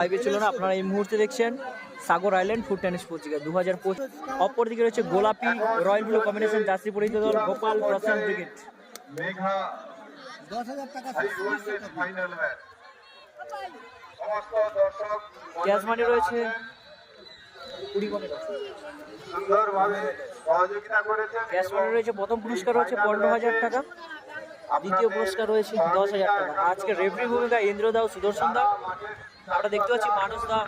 লাইভে ছিল না আপনারা এই মুহূর্তে দেখছেন সাগর আইল্যান্ড ফুড টেনিস পত্রিকা দু হাজার পঁচিশ অপর দিকে রয়েছে গোলাপি রয়্যাল ব্লু কম্বিনেশন জার্সি পরিচিত দল গোপাল প্রশান্ত ক্রিকেট। মেঘা দশ হাজার টাকা হাই ভোল্টেজ ফাইনাল ম্যাচ সমস্ত দর্শক ক্যাশ মানি রয়েছে। কুড়ি কোটি সুন্দরভাবে সহযোগিতা করেছেন। ক্যাশ মানি রয়েছে প্রথম পুরস্কার রয়েছে পনেরো হাজার টাকা। দ্বিতীয় পুরস্কার রয়েছে দশ হাজার টাকা। আজকে রেফারি ভূমিকা ইন্দ্র দাও সুদর্শন দাও আমরা দেখতে পাচ্ছি মানুষ দা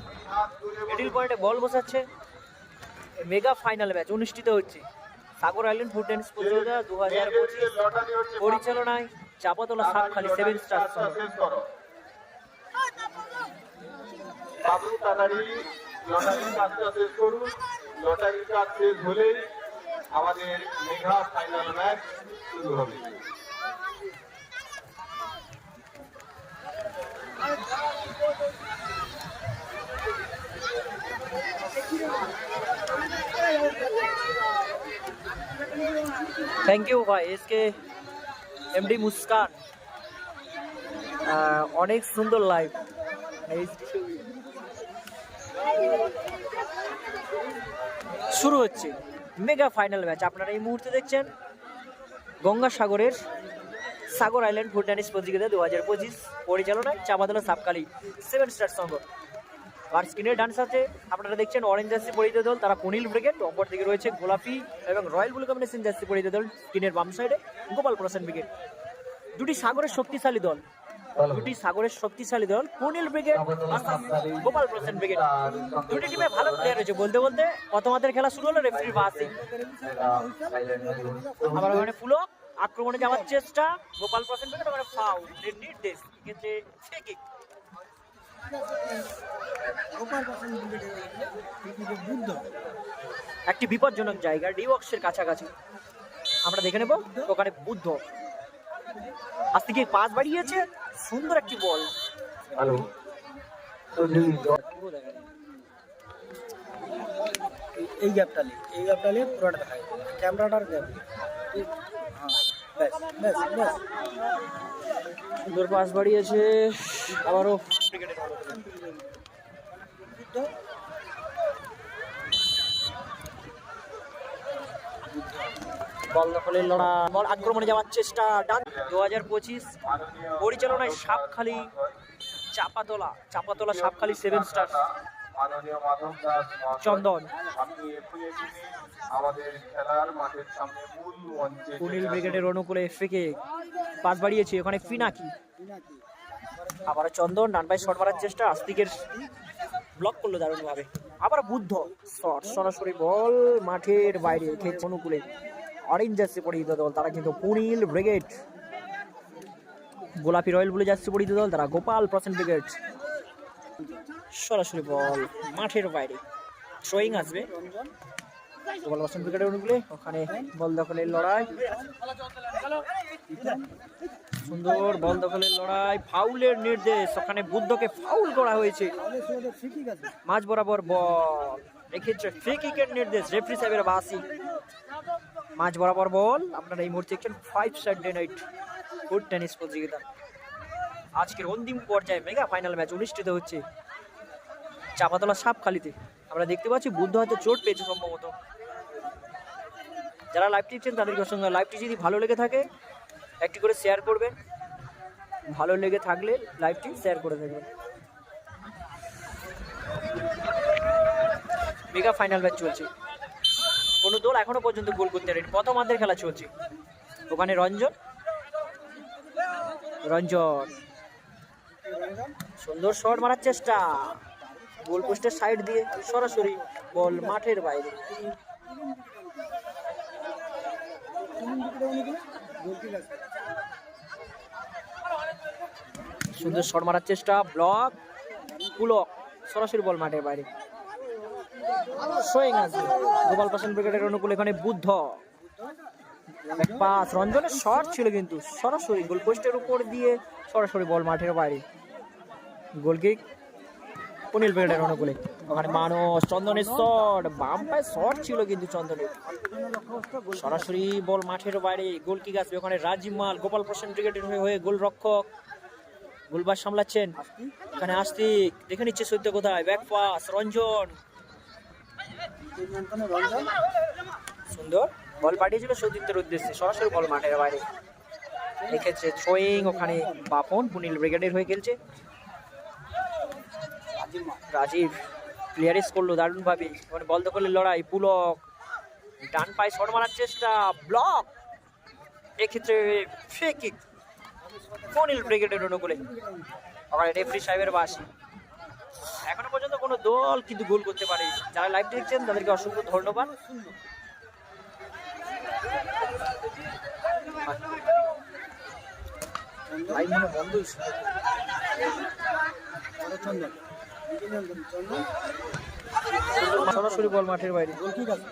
মিডিল পয়েন্টে বল বসাচ্ছে। মেগা ফাইনাল ম্যাচ অনুষ্ঠিত হচ্ছে। সাগর আইল্যান্ড ফুড টেনিস প্রতিযোগিতা দু হাজার পঁচিশ পরিচালনায় চাপাতলা সাতখালি সেভেন স্টার আমাদের মেঘা ফাইনাল ম্যাচ শুরু হবে। থ্যাংক ইউ ভাই এসকে এমডি মুস্কান। অনেক সুন্দর লাইভ শুরু হচ্ছে মেগা ফাইনাল ম্যাচ আপনারা এই মুহূর্তে দেখছেন গঙ্গাসাগরের সাগর আইল্যান্ড টেনিস প্রতিযোগিতা দু হাজার পঁচিশ পরিচালনায় চাপাতলা সাপকালি সেভেন স্টার সংঘ। আর স্ক্রিনের ডান সাথে আপনারা দেখছেন অরেঞ্জ জার্সি পরিহিত দল, তারা পুনিল ব্রিগেড অপর দিকে রয়েছে গোলাপি এবং রয়্যাল ব্লু কম্বিনেশন জার্সি পরিহিত দল, স্ক্রিনের বাম সাইডে গোপাল প্রসাদ ব্রিগেড দুটি সাগরের শক্তিশালী দল, দুটি সাগরের শক্তিশালী দল পুনিল ব্রিগেড গোপাল প্রসেন ব্রিগেড দুটি টিমে ভালো প্লেয়ার রয়েছে বলতে বলতে। প্রথমাদের খেলা শুরু হলো রেফারির বাসে আবার ওখানে ফুলো আক্রমণে যাওয়ার চেষ্টা গোপাল প্রসেন ব্রিগেড ওখানে ফাউল নির্দেশ। এক্ষেত্রে ফ্রি কিক গোপাল পার্সেন্ট ক্রিকেটের বুদ্ধ একটি বিপজ্জনক জায়গা ডিবক্সের কাছাকাছি। আমরা দেখে নেব ওখানে বুদ্ধ। আজ থেকে পাস বাড়িয়েছে সুন্দর একটি বল। হ্যালো। এই- গ্যাপটা নিয়ে এই গ্যাপটা নিয়ে পুরোটা দেখায় ক্যামেরাটার গ্যাপ হ্যাঁ ব্যাস ব্যাস ব্যাস। সুন্দর পাস বাড়িয়েছে আবারও বল দখলের লড়া বল আক্রমণে যাওয়ার চেষ্টা ডান। দু হাজার পঁচিশ পরিচালনায় সাপখালি চাপাতলা চাপাতলা সাপখালি সেভেন স্টার চন্দন। পুনিল ব্রিগেডের অনুকূলে ফেকে পাস বাড়িয়েছে ওখানে ফিনাকি। আবার চন্দন, ডান পায়ে শট মারার চেষ্টা, আস্তিকের ব্লক করল দারুণভাবে। আবার বুদ্ধ শট, সরাসরি বল মাঠের বাইরে খেলছে অনুকূলে অরেঞ্জ জার্সি পরিহিত দল, তারা কিন্তু পুনিল ব্রিগেড। গোলাপি রয়্যাল ব্লু জার্সি পরিহিত দল, তারা গোপাল প্রসেন্ট ব্রিগেড। সরাসরি বল মাঠের বাইরে। থ্রোয়িং আসবে। প্রসেন্ট ব্রিগেডের অনুকূলে, ওখানে বল দখলের লড়াই। সুন্দর বল দখলের লড়াই, ফাউলের নির্দেশ, ওখানে বুদ্ধকে ফাউল করা হয়েছে। মাঝ বরাবর বল, এক্ষেত্রে ফ্রি কিকের নির্দেশ রেফারি সাহেবের বাসি। মাঝ বরাবর বল, আপনারা এই মুহূর্তে দেখছেন five side day night foot tennis প্রতিযোগিতা। আজকের অন্তিম পর্যায়ে মেগা ফাইনাল ম্যাচ অনুষ্ঠিত হচ্ছে। চাপাতলা সাপখালিতে। আমরা দেখতে পাচ্ছি বুদ্ধ হয়তো চোট পেয়েছে সম্ভবত। যারা লাইভটি দেখছেন, তাদেরকে সঙ্গে লাইভটি যদি ভালো লেগে থাকে, একটি করে শেয়ার করবেন। ভালো লেগে থাকলে লাইভটি শেয়ার করে দেবেন। মেগা ফাইনাল ম্যাচ চলছে। কোনো দল এখনও পর্যন্ত গোল করতে পারেনি। প্রথমার্ধের খেলা চলছে। ওখানে রঞ্জন। রঞ্জন। সুন্দর শট মারার চেষ্টা। গোল পোস্টের সাইড দিয়ে সরাসরি বল মাঠের বাইরে। সুন্দর শট মারার চেষ্টা ব্লক পুলক, সরাসরি বল মাঠের বাইরে। গোপাল পাশন ব্রিগেডের অনুকূল এখানে বুদ্ধ। পাস রঞ্জনের শট ছিল কিন্তু সরাসরি গোল পোস্টের উপর দিয়ে সরাসরি বল মাঠের বাইরে। গোল কিক অনিল ব্রিগেডের অনুকূলে। ওখানে মানুষ চন্দনের শট, বাম পায়ে শট ছিল কিন্তু চন্দনের। সরাসরি বল মাঠের বাইরে গোল কিক আসবে ওখানে রাজিব মাল, গোপাল প্রসেন ব্রিগেডের হয়ে হয়ে গোল রক্ষক গোলবার সামলাচ্ছেন এখানে আস্তিক, দেখে নিচ্ছে সত্য কোথায় ব্যাক পাস রঞ্জন। সুন্দর, বল পাঠিয়েছিল সতীর্থের উদ্দেশ্যে, সরাসরি বল মাঠের বাইরে। এক্ষেত্রে থ্রোয়িং ওখানে বাপন, পুনিল ব্রিগেডের হয়ে খেলছে। রাজীব ক্লিয়ারিস করল দারুণভাবে। মানে বল দখলের লড়াই, পুলক। ডান পায়ে শট মারার চেষ্টা, ব্লক। এক্ষেত্রে ফেকিক পুনিল ব্রিগেডের অনুকূলে। ওখানে রেফারি সাহেবের বাসি এখনও পর্যন্ত কোনো দল কিন্তু গোল করতে পারে যারা লাইভ দেখছেন, তাদেরকে অসংখ্য ধন্যবাদ। বন্ধ সরাসরি বল মাঠের বাইরে। ঠিক আছে